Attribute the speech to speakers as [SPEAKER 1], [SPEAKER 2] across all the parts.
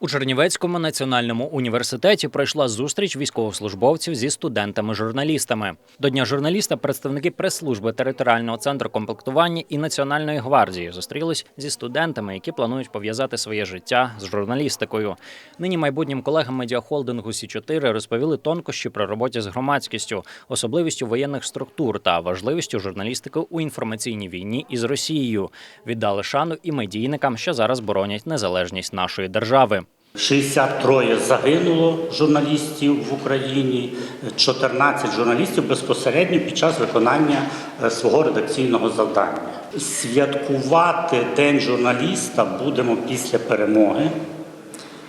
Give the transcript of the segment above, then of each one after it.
[SPEAKER 1] У Чернівецькому національному університеті пройшла зустріч військовослужбовців зі студентами-журналістами. До Дня журналіста представники прес-служби територіального центру комплектування і Національної гвардії зустрілись зі студентами, які планують пов'язати своє життя з журналістикою. Нині майбутнім колегам медіахолдингу Сі 4 розповіли тонкощі при роботі з громадськістю, особливістю воєнних структур та важливістю журналістики у інформаційній війні із Росією. Віддали шану і медійникам, що зараз боронять незалежність нашої держави.
[SPEAKER 2] 63 загинуло журналістів в Україні, 14 журналістів безпосередньо під час виконання е, свого редакційного завдання. Святкувати День журналіста будемо після перемоги.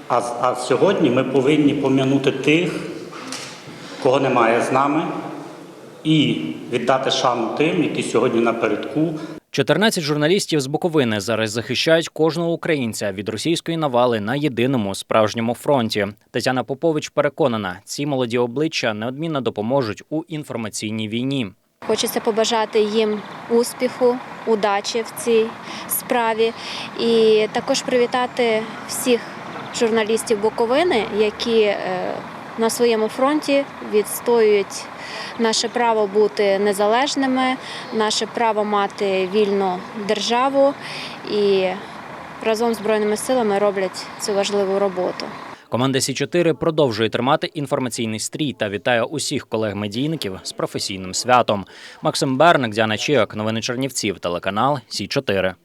[SPEAKER 2] А, а сьогодні ми повинні пом'янути тих, кого немає з нами, і віддати шану тим, які сьогодні напередку
[SPEAKER 1] 14 журналістів з Буковини зараз захищають кожного українця від російської навали на єдиному справжньому фронті. Тетяна Попович переконана, ці молоді обличчя неодмінно допоможуть у інформаційній війні.
[SPEAKER 3] Хочеться побажати їм успіху, удачі в цій справі, і також привітати всіх журналістів Буковини, які е, на своєму фронті відстоюють наше право бути незалежними, наше право мати вільну державу і разом з збройними силами роблять цю важливу роботу.
[SPEAKER 1] Команда Сі 4 продовжує тримати інформаційний стрій та вітає усіх колег-медійників з професійним святом. Максим Берник, Діана Чіок, новини Чернівців, телеканал Сі 4